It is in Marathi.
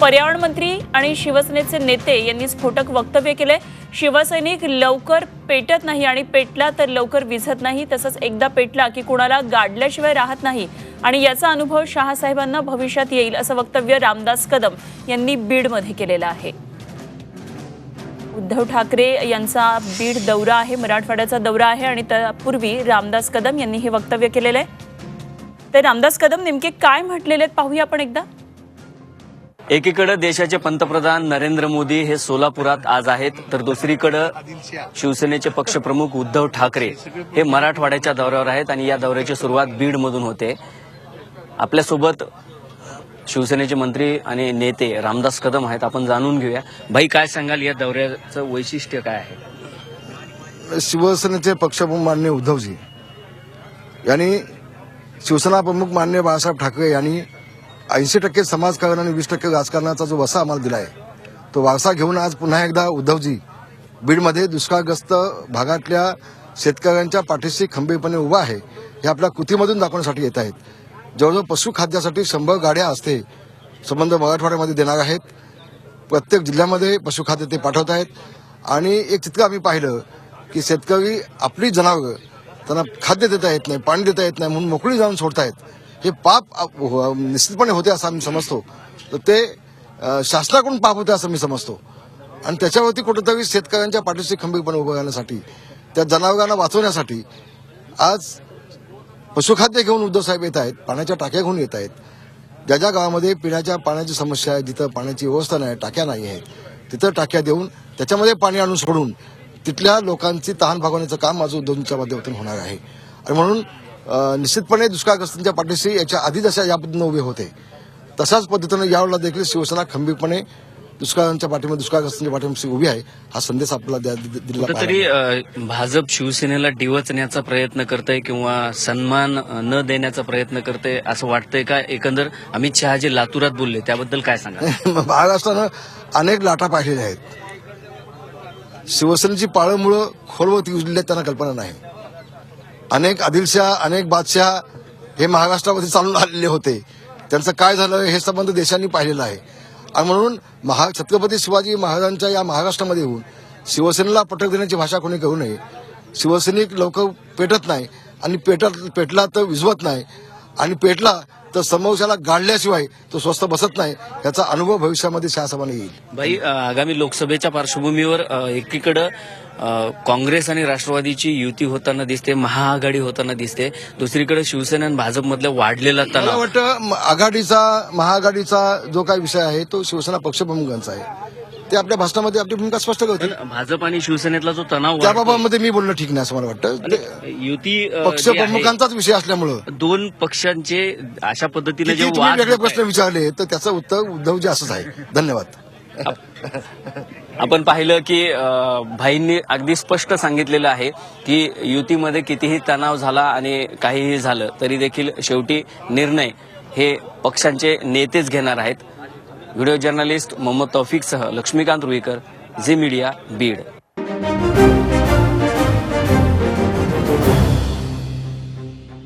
पर्यावरण मंत्री आणि शिवसेनेचे नेते यांनी स्फोटक वक्तव्य केले. शिवसैनिक लवकर पेटत नाही आणि पेटला तर लवकर विझत नाही तसंच एकदा पेटला की कुणाला गाडल्याशिवाय राहत नाही. आणि याचा अनुभव शहासाहेबांना भविष्यात येईल असं वक्तव्य रामदास कदम यांनी बीडमध्ये केलेलं आहे. उद्धव ठाकरे यांचा बीड दौरा आहे मराठवाड्याचा दौरा आहे आणि त्यापूर्वी रामदास कदम यांनी हे वक्तव्य केलेलं आहे. तर रामदास कदम नेमके काय म्हटलेले आहेत पाहूया आपण एकदा. एकीकडे देशाचे पंतप्रधान नरेंद्र मोदी हे सोलापुरात आज आहेत तर दुसरीकडे शिवसेनेचे पक्षप्रमुख उद्धव ठाकरे हे मराठवाड्याच्या दौऱ्यावर आहेत आणि या दौऱ्याची सुरुवात बीडमधून होते. आपल्यासोबत शिवसेनेचे मंत्री आणि नेते रामदास कदम आहेत. आपण जाणून घेऊया. भाई काय सांगाल? या दौऱ्याचं वैशिष्ट्य काय आहे? शिवसेनेचे पक्षप्रमुख मान्य उद्धवजी यांनी शिवसेना प्रमुख मान्य बाळासाहेब ठाकरे यांनी ऐंशी टक्के समाजकारण आणि वीस टक्के राजकारणाचा जो वसा आम्हाला दिला आहे तो वारसा घेऊन आज पुन्हा एकदा उद्धवजी बीडमध्ये दुष्काळग्रस्त भागातल्या शेतकऱ्यांच्या पाठीशी खंबीरपणे उभा आहे हे आपल्या कृतीमधून दाखवण्यासाठी येत आहेत. जवळजवळ पशुखाद्यासाठी शंभर गाड्या असते संबंध मराठवाड्यामध्ये देणार आहेत. प्रत्येक जिल्ह्यामध्ये पशुखाद्य ते पाठवत आहेत. आणि एक चित्र आम्ही पाहिलं की शेतकरी आपली जनावरं त्यांना खाद्य देता येत नाही पाणी देता येत नाही म्हणून मोकळी जाऊन सोडतायत. हे पाप हो, निश्चितपणे होते असं आम्ही समजतो. तर ते शासनाकडून पाप होते असं मी समजतो. आणि त्याच्यावरती कुठेतरी शेतकऱ्यांच्या पाठीशी खंबीरपणे उभं राहण्यासाठी त्या जनावरांना वाचवण्यासाठी आज पशुखाद्य घेऊन उद्धव साहेब येत आहेत पाण्याच्या टाक्या घेऊन येत आहेत. ज्या ज्या गावामध्ये पिण्याच्या पाण्याची समस्या आहे जिथं पाण्याची व्यवस्था नाही टाक्या नाही आहेत तिथं टाक्या देऊन त्याच्यामध्ये पाणी आणून सोडून तिथल्या लोकांची तहान भागवण्याचं काम माझं उद्धवच्या माध्यमातून होणार आहे. आणि म्हणून निश्चितपणे दुष्काळग्रस्तांच्या पाठीशी याच्या आधी जशा या पद्धतीनं उभे होते. तशाच पद्धतीनं यावेळेला देखील शिवसेना खंबीरपणे दुष्काळांच्या पाठीमध्ये दुष्काळग्रस्तांच्या पाठीमध्ये उभी आहे हा संदेश आपल्याला दिला अ, भाजप शिवसेनेला डिवचण्याचा प्रयत्न करतंय किंवा सन्मान न देण्याचा प्रयत्न करतंय असं वाटतंय का? एकंदर अमित शहा जे लातूरात बोलले त्याबद्दल काय सांगा महाराष्ट्रानं अनेक लाटा पाहिलेल्या आहेत. शिवसेनेची पाळंमुळं खोलवत युजलेली आहेत त्यांना कल्पना नाही. अनेक आदिलशाह अनेक बादशाह हे महाराष्ट्रामध्ये चालून आलेले होते. त्यांचं काय झालं हे संबंध देशांनी पाहिलेलं आहे. आणि म्हणून महा छत्रपती शिवाजी महाराजांच्या या महाराष्ट्रामध्ये येऊन शिवसेनेला पटक देण्याची भाषा कोणी करू नये. शिवसैनिक लवकर पेटत नाही आणि पेटत पेटला तर विझवत नाही आणि पेटला तर समोरच्याला गाडल्याशिवाय तो स्वस्त बसत नाही याचा अनुभव भविष्यामध्ये शासनाने येईल. भाई आगामी लोकसभेच्या पार्श्वभूमीवर एकीकडं काँग्रेस आणि राष्ट्रवादीची युती होताना दिसते महाआघाडी होताना दिसते. दुसरीकडे शिवसेना आणि भाजपमधला वाढलेला तणाव. वाटतं आघाडीचा महाआघाडीचा जो काही विषय आहे तो शिवसेना पक्षप्रमुखांचा आहे. ते आपल्या भाषणामध्ये आपली भूमिका स्पष्ट करतील. पण भाजप आणि शिवसेनेतला जो तणाव त्या वाढतो, बाबतीमध्ये मी बोलणं ठीक नाही असं मला वाटतं. युती अ, जी आहे, पक्षप्रमुखांचाच विषय असल्यामुळं. दोन पक्षांचे अशा पद्धतीने जे किती तुम्ही वाद वेगळे होत प्रश्न विचारले तर त्याचं उत्तर उद्धवजी असंच आहे. धन्यवाद. आपण पाहिलं की भाईंनी अगदी स्पष्ट सांगितलेलं आहे की युतीमध्ये कितीही तणाव झाला आणि काहीही झालं तरी देखील शेवटी निर्णय हे पक्षांचे नेतेच घेणार आहेत. व्हिडिओ जर्नलिस्ट मोहम्मद तौफिकसह लक्ष्मीकांत रुईकर झी मीडिया बीड.